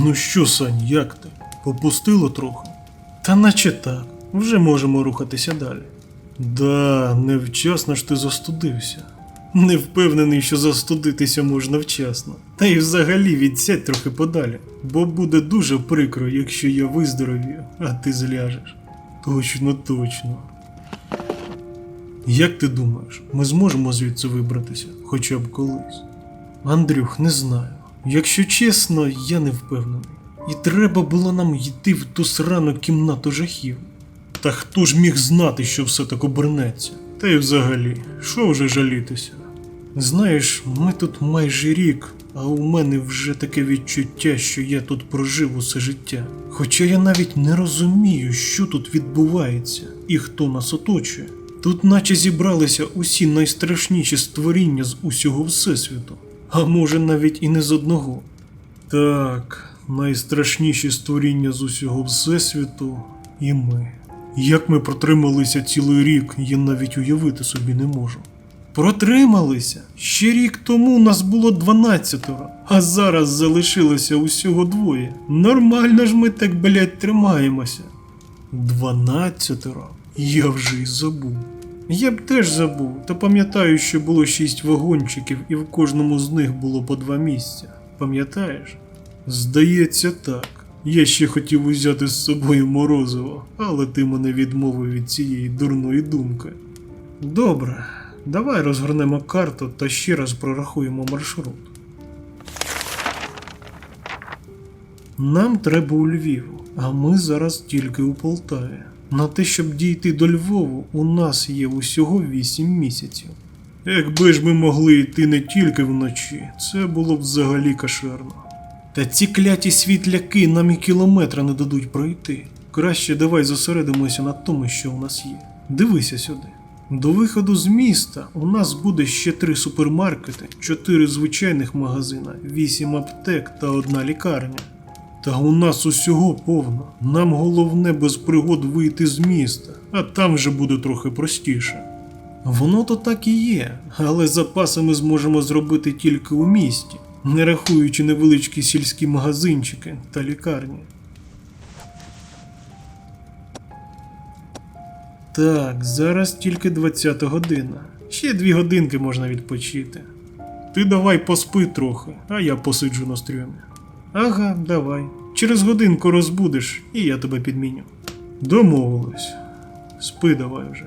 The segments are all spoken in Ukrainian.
Ну що, Сань, як ти? Попустило трохи? Та наче так, вже можемо рухатися далі. Да, невчасно ж ти застудився. Не впевнений, що застудитися можна вчасно. Та й взагалі відсядь трохи подалі, бо буде дуже прикро, якщо я виздоровію, а ти зляжеш. Точно, точно. Як ти думаєш, ми зможемо звідси вибратися хоча б колись? Андрюх, не знаю. Якщо чесно, я не впевнений. І треба було нам йти в ту срану кімнату жахів. Та хто ж міг знати, що все так обернеться? Та й взагалі, що вже жалітися? Знаєш, ми тут майже рік, а у мене вже таке відчуття, що я тут прожив усе життя. Хоча я навіть не розумію, що тут відбувається і хто нас оточує. Тут наче зібралися усі найстрашніші створіння з усього Всесвіту, а може навіть і не з одного. Так, найстрашніші створіння з усього Всесвіту і ми. Як ми протрималися цілий рік, я навіть уявити собі не можу. Протрималися. Ще рік тому нас було 12, а зараз залишилося усього двоє. Нормально ж ми так, блядь, тримаємося. 12? Я вже й забув. Я б теж забув, та пам'ятаю, що було шість вагончиків, і в кожному з них було по два місця. Пам'ятаєш? Здається, так. Я ще хотів узяти з собою морозиво, але ти мене відмовив від цієї дурної думки. Добре, давай розгорнемо карту та ще раз прорахуємо маршрут. Нам треба у Львів, а ми зараз тільки у Полтаві. На те, щоб дійти до Львову, у нас є усього 8 місяців. Якби ж ми могли йти не тільки вночі, це було б взагалі кошерно. Та ці кляті світляки нам і кілометра не дадуть пройти. Краще давай зосередимося на тому, що у нас є. Дивися сюди. До виходу з міста у нас буде ще три супермаркети, чотири звичайних магазина, вісім аптек та одна лікарня. Та у нас усього повно. Нам головне без пригод вийти з міста, а там вже буде трохи простіше. Воно то так і є, але запаси ми зможемо зробити тільки у місті, не рахуючи невеличкі сільські магазинчики та лікарні. Так, зараз тільки 20 година. Ще дві годинки можна відпочити. Ти давай поспи трохи, а я посиджу на стрьомі. Ага, давай. Через годинку розбудеш, і я тебе підміню. Домовились. Спи давай вже.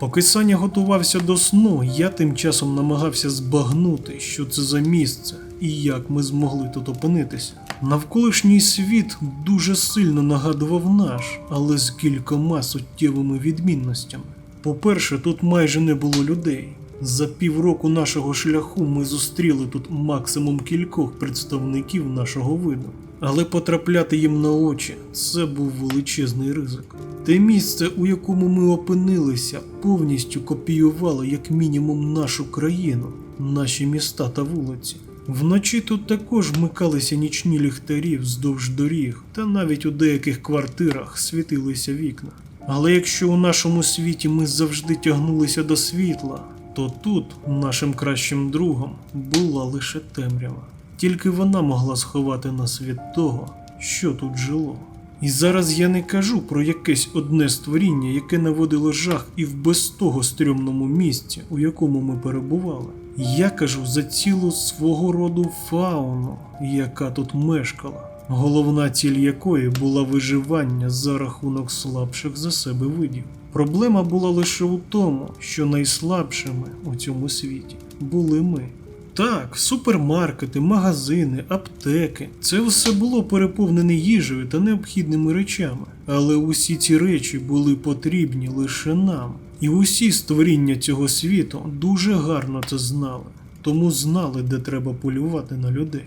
Поки Саня готувався до сну, я тим часом намагався збагнути, що це за місце і як ми змогли тут опинитися. Навколишній світ дуже сильно нагадував наш, але з кількома суттєвими відмінностями. По-перше, тут майже не було людей. За півроку нашого шляху ми зустріли тут максимум кількох представників нашого виду. Але потрапляти їм на очі це був величезний ризик. Те місце, у якому ми опинилися, повністю копіювало як мінімум нашу країну, наші міста та вулиці. Вночі тут також вмикалися нічні ліхтарі вздовж доріг, та навіть у деяких квартирах світилися вікна. Але якщо у нашому світі ми завжди тягнулися до світла, то тут нашим кращим другом була лише темрява. Тільки вона могла сховати нас від того, що тут жило. І зараз я не кажу про якесь одне створіння, яке наводило жах і в без того стрьомному місці, у якому ми перебували. Я кажу за цілу свого роду фауну, яка тут мешкала, головна ціль якої була виживання за рахунок слабших за себе видів. Проблема була лише у тому, що найслабшими у цьому світі були ми. Так, супермаркети, магазини, аптеки це все було переповнене їжею та необхідними речами, але усі ці речі були потрібні лише нам. І усі створіння цього світу дуже гарно це знали, тому знали, де треба полювати на людей.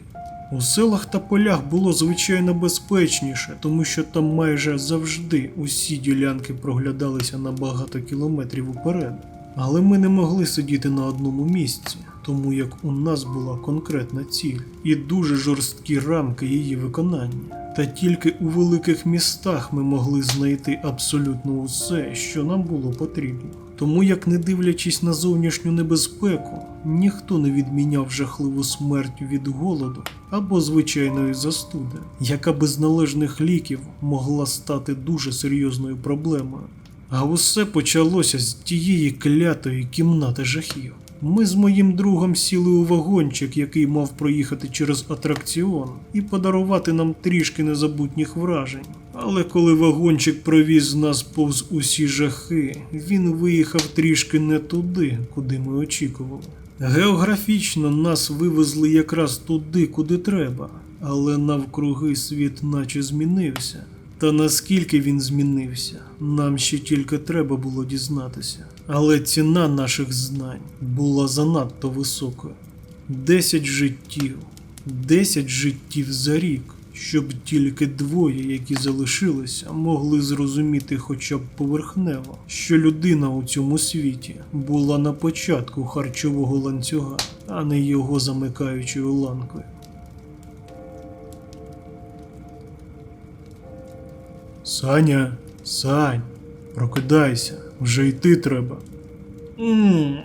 У селах та полях було звичайно безпечніше, тому що там майже завжди усі ділянки проглядалися на багато кілометрів уперед. Але ми не могли сидіти на одному місці, тому як у нас була конкретна ціль і дуже жорсткі рамки її виконання. Та тільки у великих містах ми могли знайти абсолютно усе, що нам було потрібно. Тому як не дивлячись на зовнішню небезпеку, ніхто не відміняв жахливу смерть від голоду або звичайної застуди, яка без належних ліків могла стати дуже серйозною проблемою. А усе почалося з тієї клятої кімнати жахів. Ми з моїм другом сіли у вагончик, який мав проїхати через атракціон і подарувати нам трішки незабутніх вражень. Але коли вагончик провіз нас повз усі жахи, він виїхав трішки не туди, куди ми очікували. Географічно нас вивезли якраз туди, куди треба, але навкруги світ наче змінився. Та наскільки він змінився, нам ще тільки треба було дізнатися. Але ціна наших знань була занадто високою. Десять життів, десять життів за рік, щоб тільки двоє, які залишилися, могли зрозуміти хоча б поверхнево, що людина у цьому світі була на початку харчового ланцюга, а не його замикаючою ланкою. Саня, Сань, прокидайся, вже йти треба. Ммм,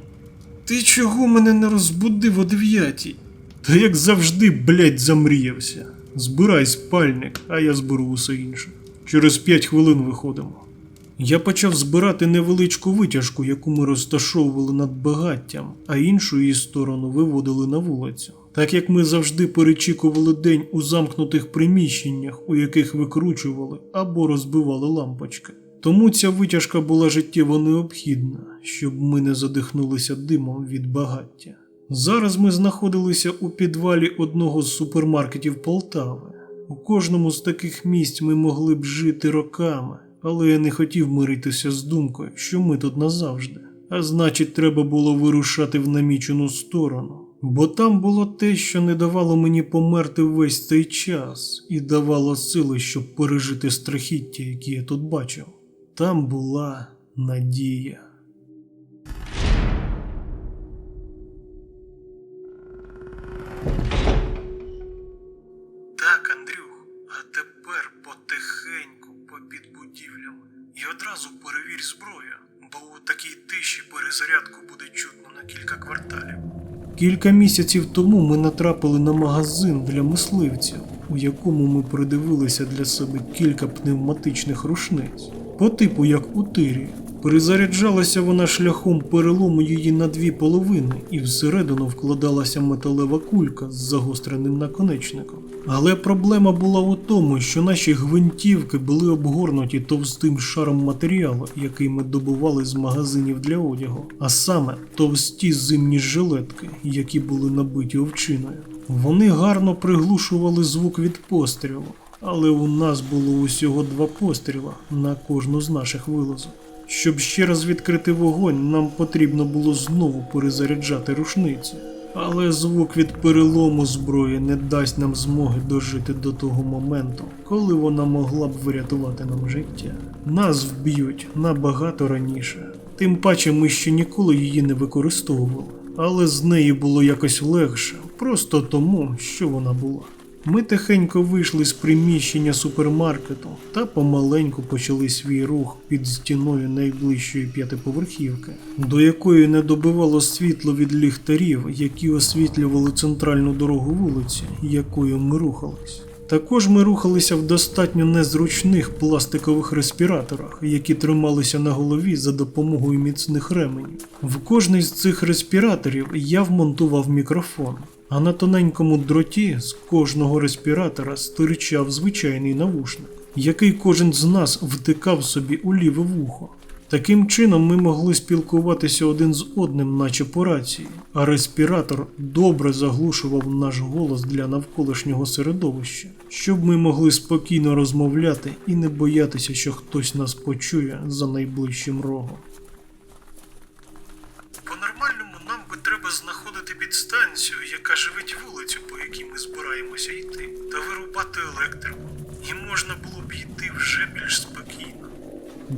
ти чого мене не розбудив о дев'ятій? Та як завжди, блядь, замріявся. Збирай спальник, а я зберу усе інше. Через п'ять хвилин виходимо. Я почав збирати невеличку витяжку, яку ми розташовували над багаттям, а іншу її сторону виводили на вулицю. Так як ми завжди перечікували день у замкнутих приміщеннях, у яких викручували або розбивали лампочки. Тому ця витяжка була життєво необхідна, щоб ми не задихнулися димом від багаття. Зараз ми знаходилися у підвалі одного з супермаркетів Полтави. У кожному з таких місць ми могли б жити роками, але я не хотів миритися з думкою, що ми тут назавжди. А значить, треба було вирушати в намічену сторону. Бо там було те, що не давало мені померти весь цей час, і давало сили, щоб пережити страхіття, які я тут бачив. Там була надія. Такій перезарядку буде чутно на кілька кварталів. Кілька місяців тому ми натрапили на магазин для мисливців, у якому ми придивилися для себе кілька пневматичних рушниць, по типу як у тирі. Перезаряджалася вона шляхом перелому її на дві половини, і всередину вкладалася металева кулька з загостреним наконечником. Але проблема була у тому, що наші гвинтівки були обгорнуті товстим шаром матеріалу, який ми добували з магазинів для одягу, а саме товсті зимні жилетки, які були набиті овчиною. Вони гарно приглушували звук від пострілу, але у нас було усього два постріла на кожну з наших вилазок. Щоб ще раз відкрити вогонь, нам потрібно було знову перезаряджати рушниці. Але звук від перелому зброї не дасть нам змоги дожити до того моменту, коли вона могла б врятувати нам життя. Нас вб'ють набагато раніше. Тим паче ми ще ніколи її не використовували, але з неї було якось легше, просто тому, що вона була. Ми тихенько вийшли з приміщення супермаркету та помаленьку почали свій рух під стіною найближчої п'ятиповерхівки, до якої не добивало світло від ліхтарів, які освітлювали центральну дорогу вулиці, якою ми рухались. Також ми рухалися в достатньо незручних пластикових респіраторах, які трималися на голові за допомогою міцних ременів. В кожний з цих респіраторів я вмонтував мікрофон, а на тоненькому дроті з кожного респіратора стирчав звичайний навушник, який кожен з нас втикав собі у ліве вухо. Таким чином ми могли спілкуватися один з одним, наче по рації, а респіратор добре заглушував наш голос для навколишнього середовища, щоб ми могли спокійно розмовляти і не боятися, що хтось нас почує за найближчим рогом. По-нормальному нам би треба знаходити підстанцію, яка живить вулицю, по якій ми збираємося йти, та вирубати електрику. І можна було б йти вже більш спокійно.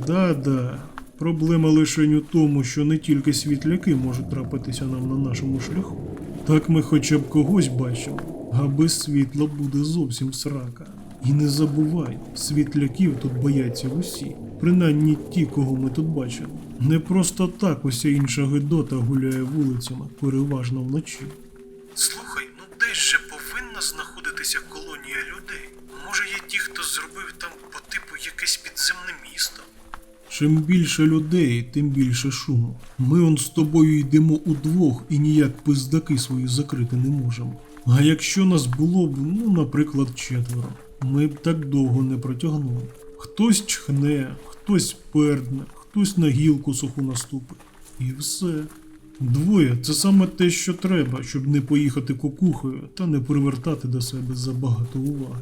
Да-да. Проблема лише у тому, що не тільки світляки можуть трапитися нам на нашому шляху. Так ми хоча б когось бачимо, а без світла буде зовсім срака. І не забувай, світляків тут бояться усі, принаймні ті, кого ми тут бачили. Не просто так уся інша гидота гуляє вулицями, переважно вночі. Слухай, ну десь же повинна знаходитися колонія людей. Може є ті, хто зробив там по типу якесь підземне місто? Чим більше людей, тим більше шуму. Ми он з тобою йдемо удвох і ніяк пиздаки свої закрити не можемо. А якщо нас було б, ну, наприклад, четверо, ми б так довго не протягнули. Хтось чхне, хтось пердне, хтось на гілку суху наступить. І все. Двоє це саме те, що треба, щоб не поїхати кукухою та не привертати до себе забагато уваги.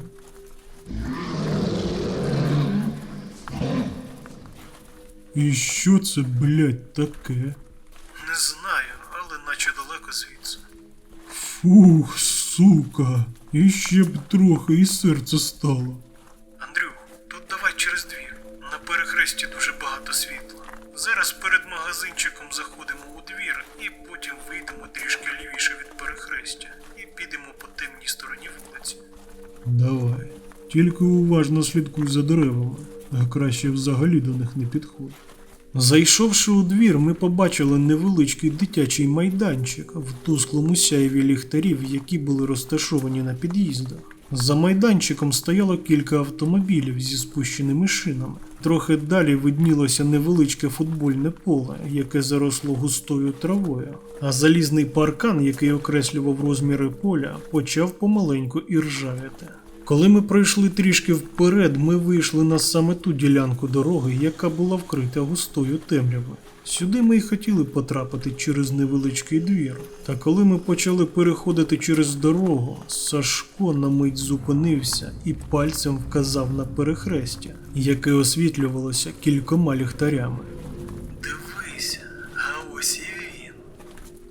І що це, блядь, таке? Не знаю, але наче далеко звідси. Фух, сука, іще б трохи і серце стало. На дуже багато світла. Зараз перед магазинчиком заходимо у двір і потім вийдемо трішки лівіше від перехрестя і підемо по темній стороні вулиці. Давай. Тільки уважно слідкуй за деревами, а краще взагалі до них не підходь. Зайшовши у двір, ми побачили невеличкий дитячий майданчик в тусклому сяєві ліхтарів, які були розташовані на під'їздах. За майданчиком стояло кілька автомобілів зі спущеними шинами. Трохи далі виднілося невеличке футбольне поле, яке заросло густою травою, а залізний паркан, який окреслював розміри поля, почав помаленьку іржавіти. Коли ми пройшли трішки вперед, ми вийшли на саме ту ділянку дороги, яка була вкрита густою темрявою. Сюди ми й хотіли потрапити через невеличкий двір. Та коли ми почали переходити через дорогу, Сашко на мить зупинився і пальцем вказав на перехрестя, яке освітлювалося кількома ліхтарями. Дивися, а ось і він.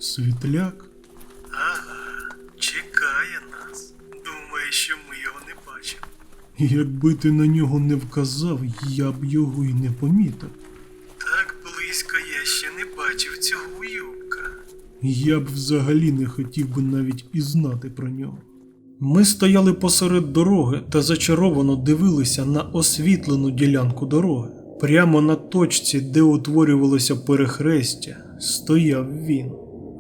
Світляк? Ага, чекає нас. Думає, що ми його не бачимо. Якби ти на нього не вказав, я б його й не помітив. Я б взагалі не хотів би навіть і знати про нього. Ми стояли посеред дороги та зачаровано дивилися на освітлену ділянку дороги. Прямо на точці, де утворювалося перехрестя, стояв він,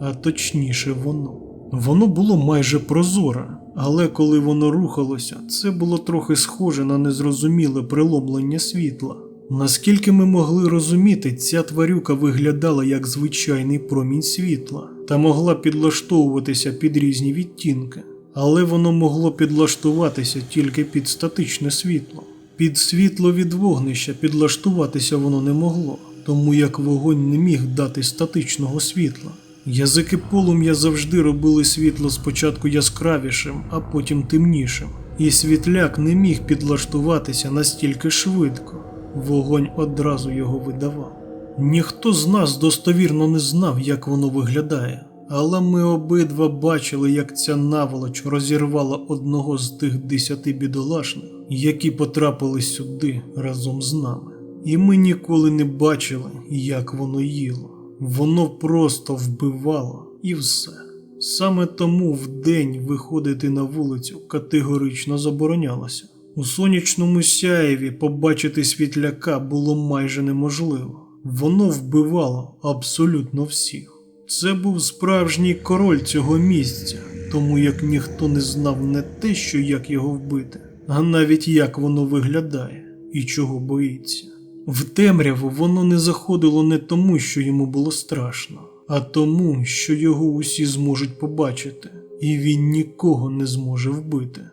а точніше воно. Воно було майже прозоре, але коли воно рухалося, це було трохи схоже на незрозуміле приломлення світла. Наскільки ми могли розуміти, ця тварюка виглядала як звичайний промінь світла та могла підлаштовуватися під різні відтінки, але воно могло підлаштуватися тільки під статичне світло. Під світло від вогнища підлаштуватися воно не могло, тому як вогонь не міг дати статичного світла. Язики полум'я завжди робили світло спочатку яскравішим, а потім темнішим, і світляк не міг підлаштуватися настільки швидко. Вогонь одразу його видавав. Ніхто з нас достовірно не знав, як воно виглядає, але ми обидва бачили, як ця наволоч розірвала одного з тих десяти бідолашних, які потрапили сюди разом з нами. І ми ніколи не бачили, як воно їло. Воно просто вбивало і все. Саме тому вдень виходити на вулицю категорично заборонялося. У сонячному сяєві побачити світляка було майже неможливо. Воно вбивало абсолютно всіх. Це був справжній король цього місця, тому як ніхто не знав не те, що як його вбити, а навіть як воно виглядає і чого боїться. В темряву воно не заходило не тому, що йому було страшно, а тому, що його усі зможуть побачити, і він нікого не зможе вбити.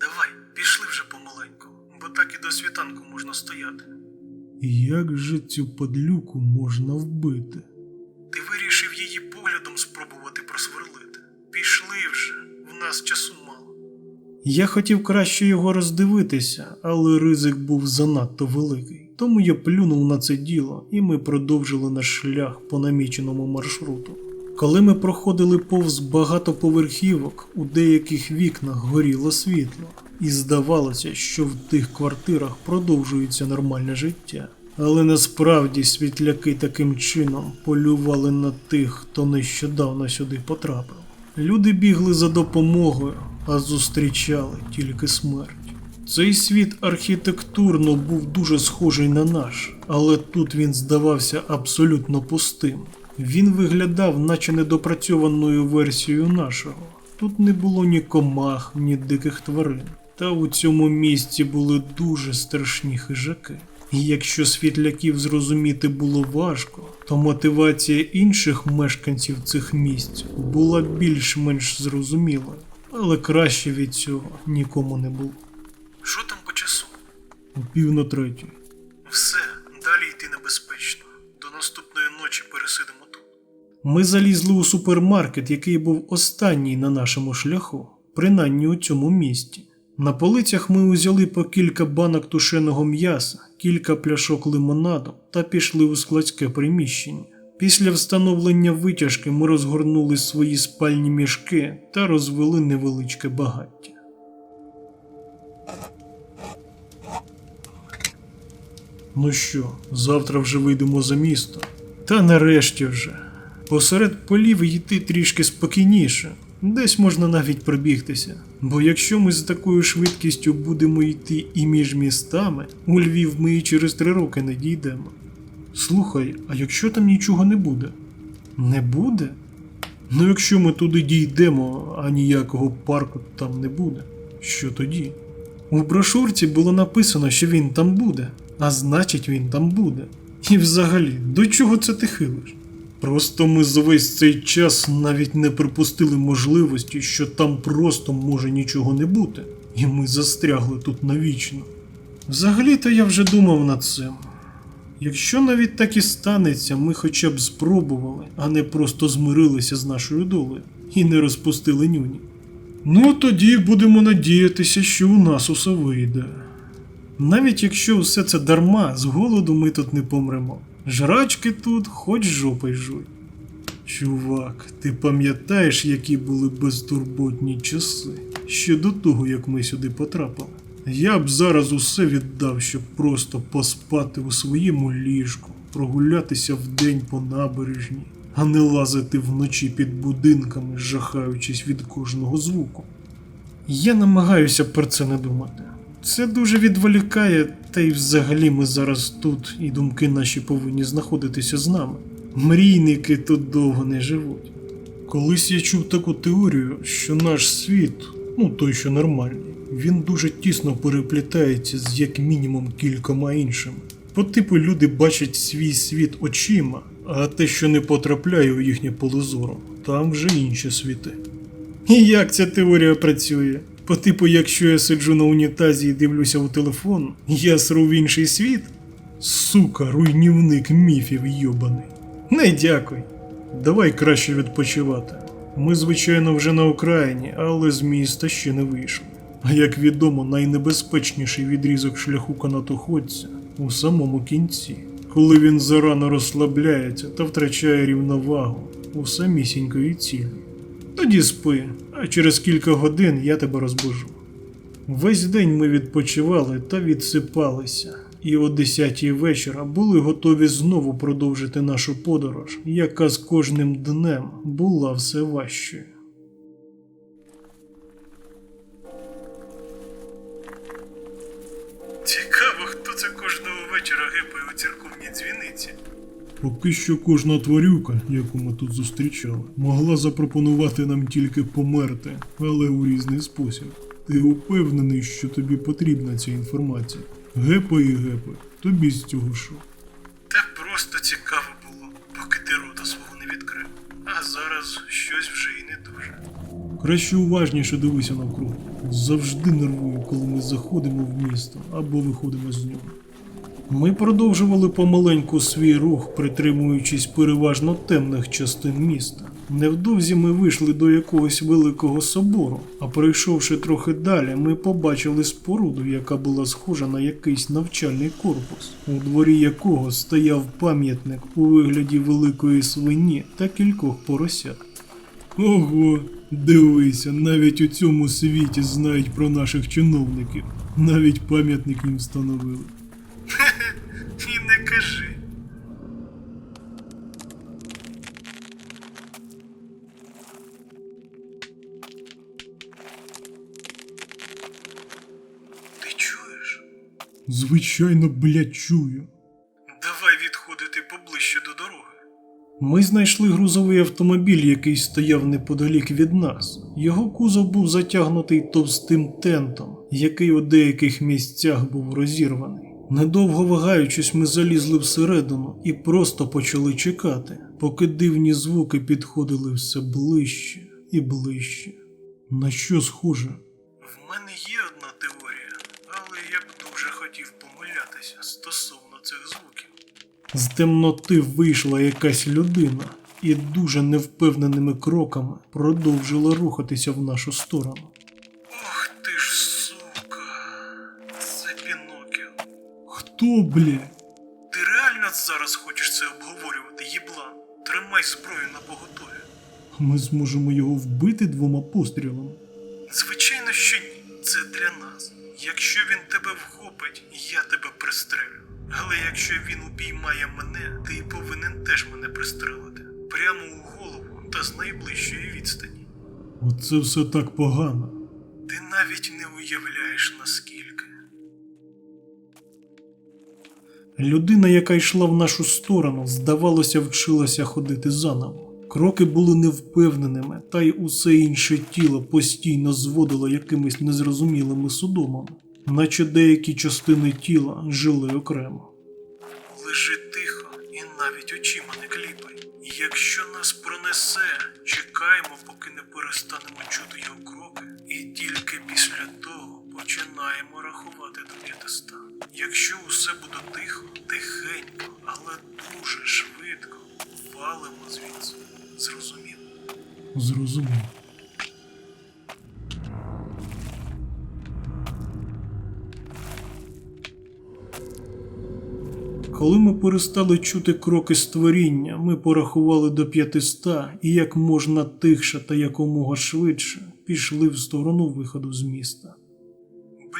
Давай, пішли вже помаленьку, бо так і до світанку можна стояти. Як же цю падлюку можна вбити? Ти вирішив її поглядом спробувати просверлити. Пішли вже, в нас часу мало. Я хотів краще його роздивитися, але ризик був занадто великий. Тому я плюнув на це діло, і ми продовжили наш шлях по наміченому маршруту. Коли ми проходили повз багатоповерхівок, у деяких вікнах горіло світло, і здавалося, що в тих квартирах продовжується нормальне життя. Але насправді світляки таким чином полювали на тих, хто нещодавно сюди потрапив. Люди бігли за допомогою, а зустрічали тільки смерть. Цей світ архітектурно був дуже схожий на наш, але тут він здавався абсолютно пустим. Він виглядав, наче недопрацьованою версією нашого. Тут не було ні комах, ні диких тварин. Та у цьому місці були дуже страшні хижаки. І якщо світляків зрозуміти було важко, то мотивація інших мешканців цих місць була більш-менш зрозумілою, але краще від цього нікому не було. Що там по часу? У пів на третій. Все, далі йти небезпечно. До наступної ночі пересидимо тут. Ми залізли у супермаркет, який був останній на нашому шляху, принаймні у цьому місті. На полицях ми узяли по кілька банок тушеного м'яса, кілька пляшок лимонаду та пішли у складське приміщення. Після встановлення витяжки ми розгорнули свої спальні мішки та розвели невеличке багаття. Ну що, завтра вже вийдемо за місто? Та нарешті вже. Посеред полів йти трішки спокійніше. Десь можна навіть пробігтися. Бо якщо ми з такою швидкістю будемо йти і між містами, у Львів ми і через три роки не дійдемо. Слухай, а якщо там нічого не буде? Не буде? Ну якщо ми туди дійдемо, а ніякого парку там не буде, що тоді? У брошурці було написано, що він там буде, а значить він там буде. І взагалі, до чого це ти хилиш? Просто ми за весь цей час навіть не припустили можливості, що там просто може нічого не бути, і ми застрягли тут навічно. Взагалі-то я вже думав над цим. Якщо навіть так і станеться, ми хоча б спробували, а не просто змирилися з нашою долею і не розпустили нюні. Ну тоді будемо надіятися, що у нас усе вийде. Навіть якщо все це дарма, з голоду ми тут не помремо. Жрачки тут хоч жопой жуй. Чувак, ти пам'ятаєш, які були безтурботні часи ще до того, як ми сюди потрапили? Я б зараз усе віддав, щоб просто поспати у своєму ліжку, прогулятися вдень по набережні, а не лазити вночі під будинками, жахаючись від кожного звуку. Я намагаюся про це не думати. Це дуже відволікає, та й взагалі ми зараз тут, і думки наші повинні знаходитися з нами. Мрійники тут довго не живуть. Колись я чув таку теорію, що наш світ, ну той, що нормальний, він дуже тісно переплітається з як мінімум кількома іншими. По типу люди бачать свій світ очима, а те, що не потрапляє у їхнє поле там вже інші світи. І як ця теорія працює? По типу, якщо я сиджу на унітазі і дивлюся у телефон, я сру в інший світ? Сука, руйнівник міфів йобаний. Не дякуй. Давай краще відпочивати. Ми, звичайно, вже на Україні, але з міста ще не вийшли. А як відомо, найнебезпечніший відрізок шляху канатоходця у самому кінці, коли він зарано розслабляється та втрачає рівновагу у самісінької цілі. Тоді спи, через кілька годин я тебе розбужу. Весь день ми відпочивали та відсипалися, і о 10 вечора були готові знову продовжити нашу подорож, яка з кожним днем була все важчою. Поки що кожна тварюка, яку ми тут зустрічали, могла запропонувати нам тільки померти, але у різний спосіб. Ти упевнений, що тобі потрібна ця інформація? Гепа і гепа, тобі з цього що? Так просто цікаво було, поки ти рота свого не відкрив. А зараз щось вже і не дуже. Краще уважніше дивися навкруг. Завжди нервую, коли ми заходимо в місто або виходимо з нього. Ми продовжували помаленьку свій рух, притримуючись переважно темних частин міста. Невдовзі ми вийшли до якогось великого собору, а пройшовши трохи далі, ми побачили споруду, яка була схожа на якийсь навчальний корпус, у дворі якого стояв пам'ятник у вигляді великої свині та кількох поросят. Ого, дивися, навіть у цьому світі знають про наших чиновників. Навіть пам'ятник їм встановили. Кажи. Ти чуєш? Звичайно, блядь, чую. Давай відходити поближче до дороги. Ми знайшли грузовий автомобіль, який стояв неподалік від нас. Його кузов був затягнутий товстим тентом, який у деяких місцях був розірваний. Недовго вагаючись, ми залізли всередину і просто почали чекати, поки дивні звуки підходили все ближче і ближче. На що схоже? В мене є одна теорія, але я б дуже хотів помилятися стосовно цих звуків. З темноти вийшла якась людина і дуже невпевненими кроками продовжила рухатися в нашу сторону. Хто, бля? Ти реально зараз хочеш це обговорювати, їблан? Тримай зброю на поготові. Ми зможемо його вбити двома пострілами. Звичайно, що ні. Це для нас. Якщо він тебе вхопить, я тебе пристрелю. Але якщо він упіймає мене, ти повинен теж мене пристрелити. Прямо у голову та з найближчої відстані. Оце все так погано. Ти навіть не уявляєш наскільки. Людина, яка йшла в нашу сторону, здавалося, вчилася ходити заново. Кроки були невпевненими, та й усе інше тіло постійно зводило якимись незрозумілими судомами, наче деякі частини тіла жили окремо. Лежи тихо і навіть очима не кліпай. Якщо нас пронесе, чекаємо, поки не перестанемо чути його кроки, і тільки після того починаємо рахувати до 500. Якщо усе буде тихо, тихенько, але дуже швидко, валимо звідси. Зрозумів? Зрозумів. Коли ми перестали чути кроки створіння, ми порахували до 500 і як можна тихше та якомога швидше пішли в сторону виходу з міста.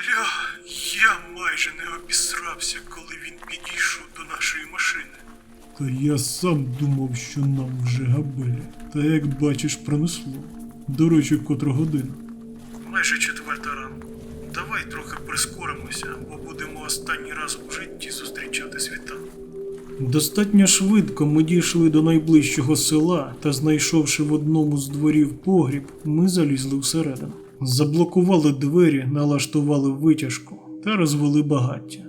Бля, я майже не обісрався, коли він підійшов до нашої машини. Та я сам думав, що нам вже габелі. Та як бачиш, пронесло. До речі, котра година. Майже четверта ранку. Давай трохи прискоримося, бо будемо останній раз у житті зустрічати світанок. Достатньо швидко ми дійшли до найближчого села та, знайшовши в одному з дворів погріб, ми залізли всередину. Заблокували двері, налаштували витяжку та розвели багаття.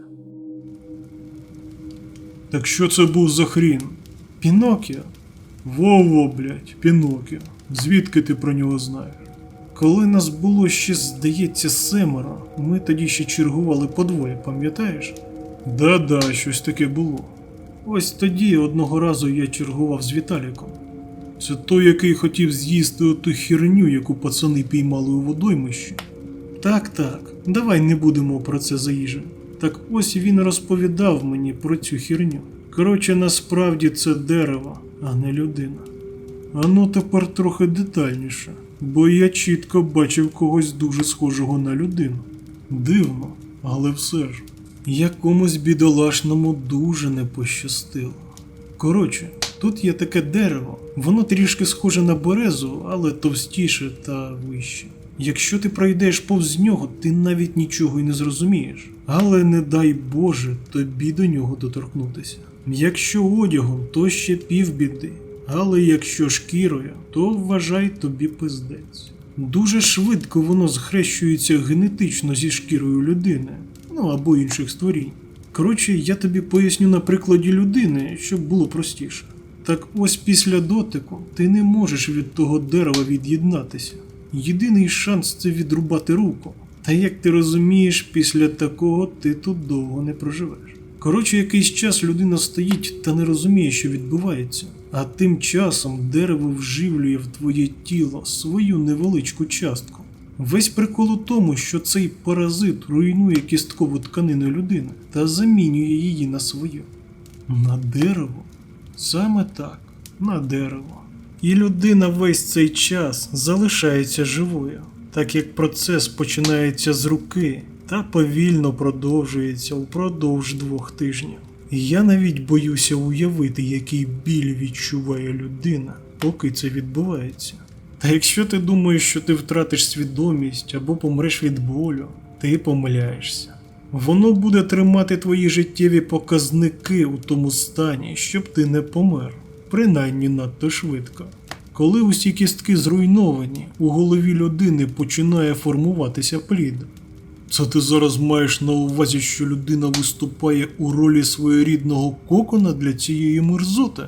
Так що це був за хрін? Пінокіо? Во-во, блядь, Пінокіо. Звідки ти про нього знаєш? Коли нас було ще, здається, семеро, ми тоді ще чергували по двоє, пам'ятаєш? Да-да, щось таке було. Ось тоді одного разу я чергував з Віталіком. Це той, який хотів з'їсти оту херню, яку пацани піймали у водоймищі. Так, так, давай не будемо про це заїжджати. Так ось він розповідав мені про цю херню. Коротше, насправді це дерево, а не людина. А ну тепер трохи детальніше, бо я чітко бачив когось дуже схожого на людину. Дивно, але все ж. Якомусь бідолашному дуже не пощастило. Коротше, тут є таке дерево, воно трішки схоже на березу, але товстіше та вище. Якщо ти пройдеш повз нього, ти навіть нічого й не зрозумієш. Але не дай Боже тобі до нього доторкнутися. Якщо одягом, то ще півбіди. Але якщо шкірою, то вважай тобі пиздець. Дуже швидко воно зхрещується генетично зі шкірою людини, ну або інших створінь. Коротше, я тобі поясню на прикладі людини, щоб було простіше. Так ось після дотику ти не можеш від того дерева від'єднатися. Єдиний шанс це відрубати руку. Та як ти розумієш, після такого ти тут довго не проживеш. Коротше, якийсь час людина стоїть та не розуміє, що відбувається, а тим часом дерево вживлює в твоє тіло свою невеличку частку. Весь прикол у тому, що цей паразит руйнує кісткову тканину людини та замінює її на свою. На дерево? Саме так, на дерево. І людина весь цей час залишається живою, так як процес починається з руки та повільно продовжується упродовж двох тижнів. І я навіть боюся уявити, який біль відчуває людина, поки це відбувається. Та якщо ти думаєш, що ти втратиш свідомість або помреш від болю, ти помиляєшся. Воно буде тримати твої життєві показники у тому стані, щоб ти не помер, принаймні надто швидко. Коли усі кістки зруйновані, у голові людини починає формуватися плід. Це ти зараз маєш на увазі, що людина виступає у ролі своєрідного кокона для цієї мерзоти?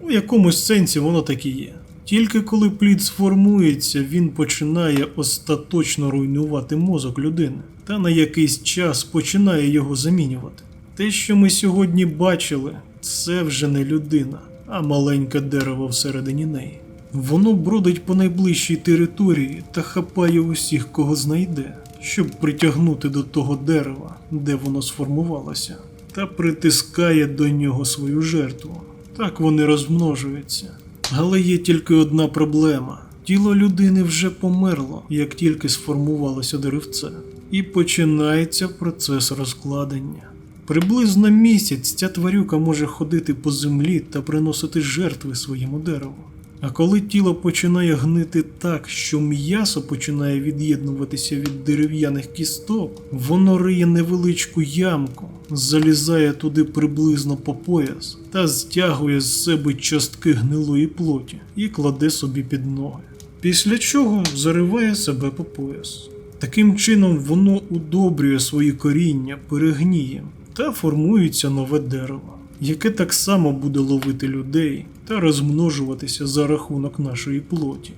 У якомусь сенсі воно так і є. Тільки коли плід сформується, він починає остаточно руйнувати мозок людини та на якийсь час починає його замінювати. Те, що ми сьогодні бачили, це вже не людина, а маленьке дерево всередині неї. Воно бродить по найближчій території та хапає усіх, кого знайде, щоб притягнути до того дерева, де воно сформувалося, та притискає до нього свою жертву. Так вони розмножуються. Але є тільки одна проблема: тіло людини вже померло, як тільки сформувалося деревце, і починається процес розкладення. Приблизно місяць ця тварюка може ходити по землі та приносити жертви своєму дереву. А коли тіло починає гнити так, що м'ясо починає від'єднуватися від дерев'яних кісток, воно риє невеличку ямку, залізає туди приблизно по пояс та стягує з себе частки гнилої плоті і кладе собі під ноги. Після чого зариває себе по пояс. Таким чином воно удобрює свої коріння, перегніє та формується нове дерево, яке так само буде ловити людей та розмножуватися за рахунок нашої плоті.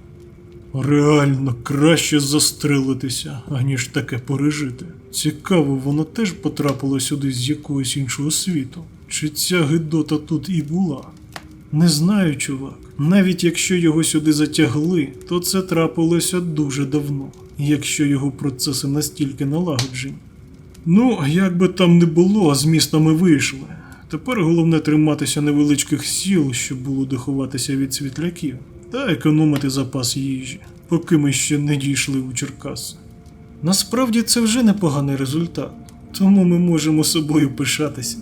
Реально краще застрелитися, аніж таке пережити. Цікаво, воно теж потрапило сюди з якогось іншого світу. Чи ця гидота тут і була? Не знаю, чувак. Навіть якщо його сюди затягли, то це трапилося дуже давно, якщо його процеси настільки налагоджені. Ну, як би там не було, з міста ми вийшли. Тепер головне триматися невеличких сіл, щоб було доховатися від світляків, та економити запас їжі, поки ми ще не дійшли у Черкаси. Насправді це вже непоганий результат, тому ми можемо собою пишатися.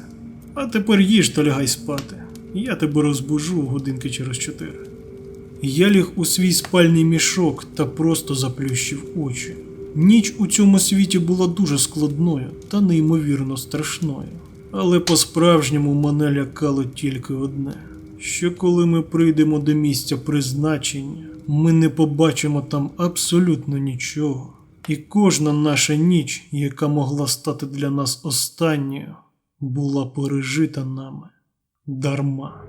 А тепер їж та лягай спати. Я тебе розбужу годинки через чотири. Я ліг у свій спальний мішок та просто заплющив очі. Ніч у цьому світі була дуже складною та неймовірно страшною. Але по-справжньому мене лякало тільки одне: що коли ми прийдемо до місця призначення, ми не побачимо там абсолютно нічого. І кожна наша ніч, яка могла стати для нас останньою, була пережита нами дарма.